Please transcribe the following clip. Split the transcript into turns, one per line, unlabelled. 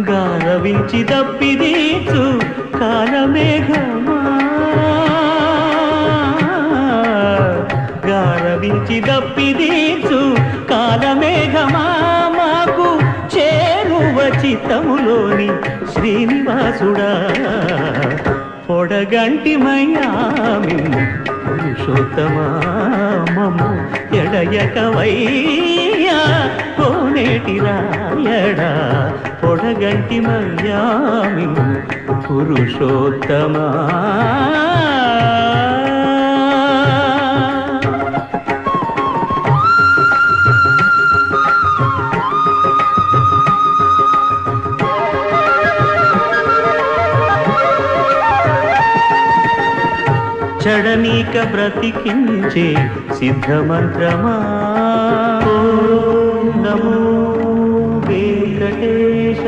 గారవించి దప్పిదీచు కాలమేఘమా గారవించి దప్పిదీచు కాలమేఘమా మాకు చేరువ చిత్తములోని శ్రీనివాసుడా. పొడగంటి మయామి పురుషోత్తమా. మమ్ము ఎడయకవయ్యా రాయడా పొడగంటి మయ్యామి పురుషోత్తమా. చడనీక బ్రతికించే సిద్ధమంత్రమా. నమో Thank you.